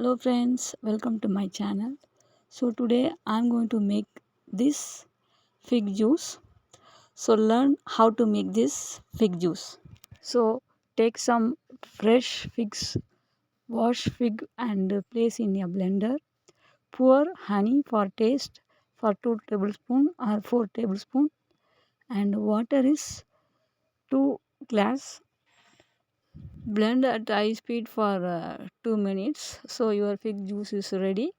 hello friends welcome to my channel. So today i'm going to make this fig juice. So learn how to make this fig juice. So take some fresh figs wash fig and place in a blender. Pour honey for taste for 2 tablespoon or 4 tablespoon. And water is 2 glass blend at high speed for uh, 2 minutes. So your fig juice is ready.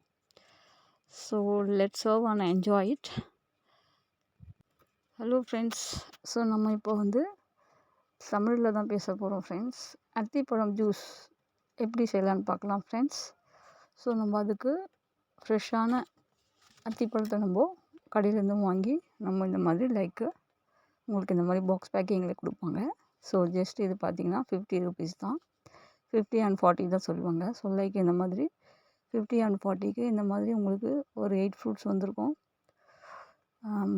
So let's serve and enjoy it. Hello friends so நம்ம இப்போ வந்து தமிழில் தான் பேச போகிறோம் friends அத்திப்பழம் juice எப்படி செய்யலான்னு பார்க்கலாம் ஃப்ரெண்ட்ஸ் ஸோ நம்ம அதுக்கு ஃப்ரெஷ்ஷான அத்திப்பழத்தை நம்ம கடையிலேருந்து வாங்கி நம்ம இந்த மாதிரி லைக்கு உங்களுக்கு இந்த மாதிரி பாக்ஸ் பேக்கிங்கில் கொடுப்பாங்க. ஸோ ஜஸ்ட் இது பார்த்திங்கன்னா ஃபிஃப்டி ருபீஸ் தான். ஃபிஃப்டி அண்ட் ஃபார்ட்டி தான் சொல்லுவாங்க. ஸோ லைக் இந்த மாதிரி ஃபிஃப்டி அண்ட் ஃபார்ட்டிக்கு இந்த மாதிரி உங்களுக்கு ஒரு எயிட் ஃப்ரூட்ஸ் வந்திருக்கும்.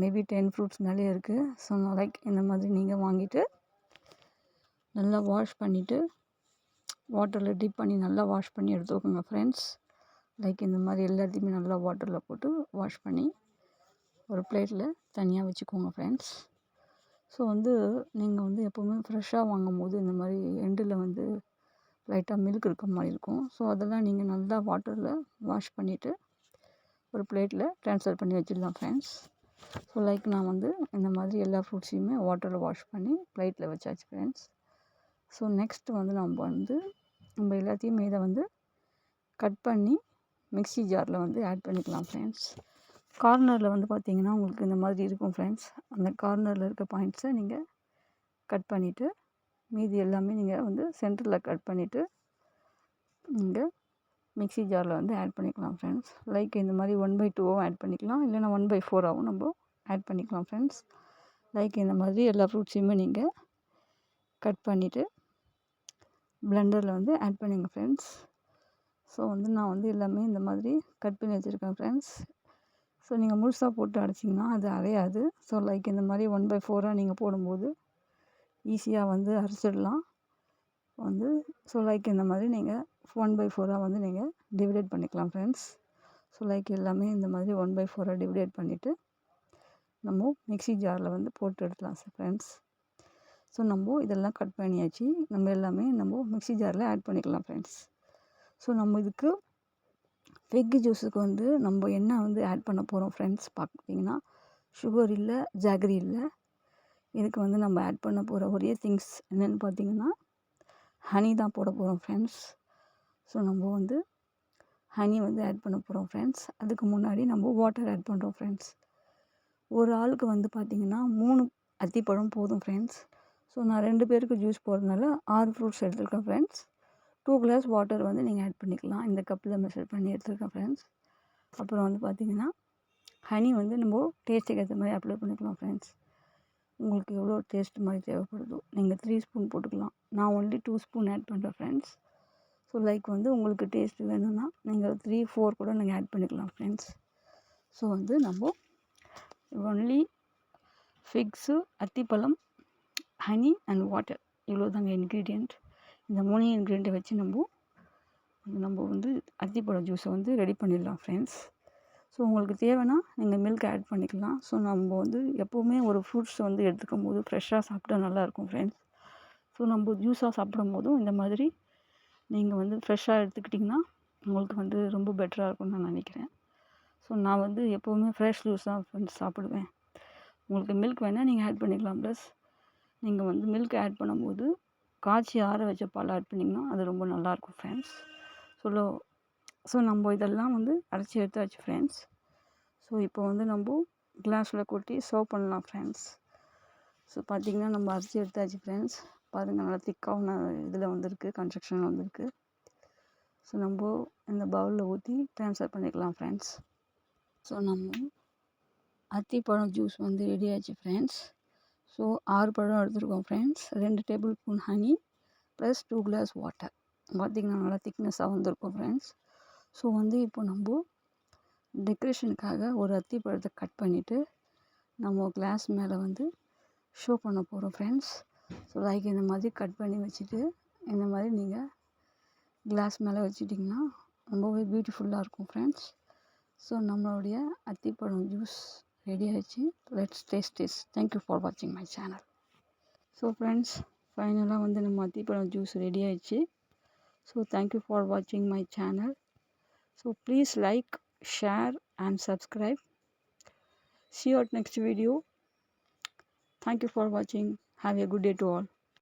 மேபி டென் ஃப்ரூட்ஸ் மேலே இருக்குது ஸோ லைக் இந்த மாதிரி நீங்கள் வாங்கிட்டு நல்லா வாஷ் பண்ணிவிட்டு வாட்டரில் டிப் பண்ணி நல்லா வாஷ் பண்ணி எடுத்துக்கோங்க ஃப்ரெண்ட்ஸ் லைக் இந்த மாதிரி எல்லாத்தையுமே நல்லா வாட்டரில் போட்டு வாஷ் பண்ணி ஒரு பிளேட்டில் தனியாக வச்சுக்கோங்க ஃப்ரெண்ட்ஸ் ஸோ வந்து நீங்கள் வந்து எப்போவுமே ஃப்ரெஷ்ஷாக வாங்கும் போது இந்த மாதிரி எண்டில் வந்து லைட்டாக மில்க் இருக்க மாதிரி இருக்கும். ஸோ அதெல்லாம் நீங்கள் நல்லா வாட்டரில் வாஷ் பண்ணிவிட்டு ஒரு பிளேட்டில் ட்ரான்ஸ்ஃபர் பண்ணி வச்சிடலாம் ஃப்ரெண்ட்ஸ் ஸோ லைக் நான் வந்து இந்த மாதிரி எல்லா ஃப்ரூட்ஸையுமே வாட்டரில் வாஷ் பண்ணி பிளேட்டில் வச்சாச்சு ஃப்ரெண்ட்ஸ் ஸோ நெக்ஸ்ட் வந்து நம்ம வந்து நம்ம எல்லாத்தையுமே இதை வந்து கட் பண்ணி மிக்ஸி ஜாரில் வந்து ஆட் பண்ணிக்கலாம் ஃப்ரெண்ட்ஸ் கார்னரில் வந்து பார்த்திங்கன்னா உங்களுக்கு இந்த மாதிரி இருக்கும் ஃப்ரெண்ட்ஸ் அந்த கார்னரில் இருக்க பாயிண்ட்ஸை நீங்கள் கட் பண்ணிவிட்டு மீதி எல்லாமே நீங்கள் வந்து சென்டரில் கட் பண்ணிவிட்டு நீங்கள் மிக்ஸி ஜாரில் வந்து ஆட் பண்ணிக்கலாம் ஃப்ரெண்ட்ஸ் லைக் இந்த மாதிரி ஒன் பை டூவும் ஆட் பண்ணிக்கலாம். இல்லைனா ஒன் பை ஃபோராகவும் நம்ம ஆட் பண்ணிக்கலாம் ஃப்ரெண்ட்ஸ் லைக் இந்த மாதிரி எல்லா ஃப்ரூட்ஸையுமே நீங்கள் கட் பண்ணிவிட்டு பிளெண்டரில் வந்து ஆட் பண்ணுங்கள் ஃப்ரெண்ட்ஸ் ஸோ வந்து நான் வந்து எல்லாமே இந்த மாதிரி கட் பண்ணி வச்சுருக்கேன் ஃப்ரெண்ட்ஸ் ஸோ நீங்கள் முழுசாக போட்டு அடைச்சிங்கன்னா அது அரையாது. ஸோ லைக் இந்த மாதிரி ஒன் பை ஃபோராக நீங்கள் போடும்போது ஈஸியாக வந்து அரைச்சிடலாம். வந்து ஸோ லைக் இந்த மாதிரி நீங்கள் ஒன் பை ஃபோராக வந்து நீங்கள் டிவைடேட் பண்ணிக்கலாம் ஃப்ரெண்ட்ஸ் ஸோ லைக் எல்லாமே இந்த மாதிரி ஒன் பை ஃபோராக டிவைடேட் பண்ணிவிட்டு நம்ம மிக்ஸி ஜாரில் வந்து போட்டு எடுத்துலாம் சார் ஃப்ரெண்ட்ஸ் ஸோ நம்ம இதெல்லாம் கட் பண்ணியாச்சு. நம்ம எல்லாமே நம்ம மிக்ஸி ஜாரில் ஆட் பண்ணிக்கலாம் ஃப்ரெண்ட்ஸ் ஸோ நம்ம இதுக்கு ஃபிக் ஜூஸுக்கு வந்து நம்ம என்ன வந்து ஆட் பண்ண போகிறோம் ஃப்ரெண்ட்ஸ் பார்த்தீங்கன்னா சுகர் இல்லை ஜாகரி இல்லை இதுக்கு வந்து நம்ம ஆட் பண்ண போகிற ஒரே திங்ஸ் என்னென்னு பார்த்தீங்கன்னா ஹனி தான் போட போகிறோம் ஃப்ரெண்ட்ஸ் ஸோ நம்ம வந்து ஹனி வந்து ஆட் பண்ண போகிறோம் ஃப்ரெண்ட்ஸ் அதுக்கு முன்னாடி நம்ம வாட்டர் ஆட் பண்ணுறோம் ஃப்ரெண்ட்ஸ் ஒரு ஆளுக்கு வந்து பார்த்திங்கன்னா மூணு அத்திப்பழம் போதும் ஃப்ரெண்ட்ஸ் ஸோ நான் ரெண்டு பேருக்கு ஜூஸ் போடுறதுனால ஆறு ஃப்ரூட்ஸ் எடுத்துருக்கேன் ஃப்ரெண்ட்ஸ் டூ கிளாஸ் வாட்டர் வந்து நீங்கள் ஆட் பண்ணிக்கலாம். இந்த கப்பில் மெஷர் பண்ணி எடுத்துருக்கேன் ஃப்ரெண்ட்ஸ் அப்புறம் வந்து பார்த்திங்கன்னா ஹனி வந்து நம்ம டேஸ்ட்டுக்கு ஏற்ற மாதிரி அப்ளை பண்ணிக்கலாம் ஃப்ரெண்ட்ஸ் உங்களுக்கு எவ்வளோ டேஸ்ட் மாதிரி தேவைப்படுதோ நீங்கள் த்ரீ ஸ்பூன் போட்டுக்கலாம். நான் ஒன்லி டூ ஸ்பூன் ஆட் பண்ணுறேன் ஃப்ரெண்ட்ஸ் ஸோ லைக் வந்து உங்களுக்கு டேஸ்ட் வேணும்னா நீங்கள் த்ரீ ஃபோர் கூட நீங்கள் ஆட் பண்ணிக்கலாம் ஃப்ரெண்ட்ஸ் ஸோ வந்து நம்ம ஒன்லி ஃபிக்ஸு அத்திப்பழம் ஹனி அண்ட் வாட்டர் இவ்வளோ தாங்க இன்க்ரீடியண்ட் இந்த மூணு இன்க்ரீடியண்ட்டை வச்சு நம்ம நம்ம வந்து அத்திப்பழம் ஜூஸை வந்து ரெடி பண்ணிடலாம் ஃப்ரெண்ட்ஸ் ஸோ உங்களுக்கு தேவைன்னா நீங்கள் மில்க் ஆட் பண்ணிக்கலாம். ஸோ நம்ம வந்து எப்போவுமே ஒரு ஃப்ரூட்ஸ் வந்து எடுத்துக்கும் போது ஃப்ரெஷ்ஷாக சாப்பிட்டா நல்லாயிருக்கும் ஃப்ரெண்ட்ஸ் ஸோ நம்ம ஜூஸாக சாப்பிடும் போதும் இந்த மாதிரி நீங்கள் வந்து ஃப்ரெஷ்ஷாக எடுத்துக்கிட்டிங்கன்னா உங்களுக்கு வந்து ரொம்ப பெட்டராக இருக்கும்னு நான் நினைக்கிறேன். ஸோ நான் வந்து எப்போவுமே ஃப்ரெஷ் ஜூஸ் தான் ஃப்ரெண்ட்ஸ் சாப்பிடுவேன். உங்களுக்கு மில்க் வேணால் நீங்கள் ஆட் பண்ணிக்கலாம் ப்ளஸ் நீங்கள் வந்து மில்க் ஆட் பண்ணும்போது காய்ச்சி ஆற வச்ச பால் ஆட் பண்ணிங்கன்னா அது ரொம்ப நல்லாயிருக்கும் ஃப்ரெண்ட்ஸ் ஸோ ஸோ நம்ம இதெல்லாம் வந்து அரைச்சி எடுத்தாச்சு ஃப்ரெண்ட்ஸ் ஸோ இப்போ வந்து நம்ம கிளாஸில் கொட்டி சர்வ் பண்ணலாம் ஃப்ரெண்ட்ஸ் ஸோ பார்த்திங்கன்னா நம்ம அரைச்சி எடுத்தாச்சு ஃப்ரெண்ட்ஸ் பாருங்கள் நல்லா திக்காக இதில் வந்திருக்கு கன்ஸ்ட்ரக்ஷன் வந்திருக்கு. ஸோ நம்ம இந்த பவுலில் ஊற்றி ட்ரான்ஸ்ஃபர் பண்ணிக்கலாம் ஃப்ரெண்ட்ஸ் ஸோ நம்ம அத்திப்பழம் ஜூஸ் வந்து ரெடி ஆச்சு ஃப்ரெண்ட்ஸ் ஸோ ஆறு பழம் எடுத்துருக்கோம் ஃப்ரெண்ட்ஸ் ரெண்டு tablespoon honey plus two glass water பார்த்திங்கன்னா நல்லா திக்னஸாக வந்திருக்கும் ஃப்ரெண்ட்ஸ் ஸோ வந்து இப்போ நம்ம டெக்கரேஷனுக்காக ஒரு அத்தி பழத்தை கட் பண்ணிவிட்டு நம்ம கிளாஸ் மேலே வந்து ஷோ பண்ண போகிறோம் ஃப்ரெண்ட்ஸ் ஸோ லைக் இந்த மாதிரி கட் பண்ணி வச்சுட்டு இந்த மாதிரி நீங்கள் கிளாஸ் மேலே வச்சுட்டிங்கன்னா ரொம்பவே பியூட்டிஃபுல்லாக இருக்கும் ஃப்ரெண்ட்ஸ் ஸோ நம்மளுடைய அத்திப்பழம் ஜூஸ் ரெடி ஆயிடுச்சு let's taste taste thank you for வாட்சிங் மை சேனல் ஸோ ஃப்ரெண்ட்ஸ் ஃபைனலாக வந்து நம்ம அத்திப்பழம் ஜூஸ் ரெடி ஆயிடுச்சு ஸோ தேங்க்யூ ஃபார் வாட்சிங் my channel so please like share and subscribe see you at next video. Thank you for watching. Have a good day to all.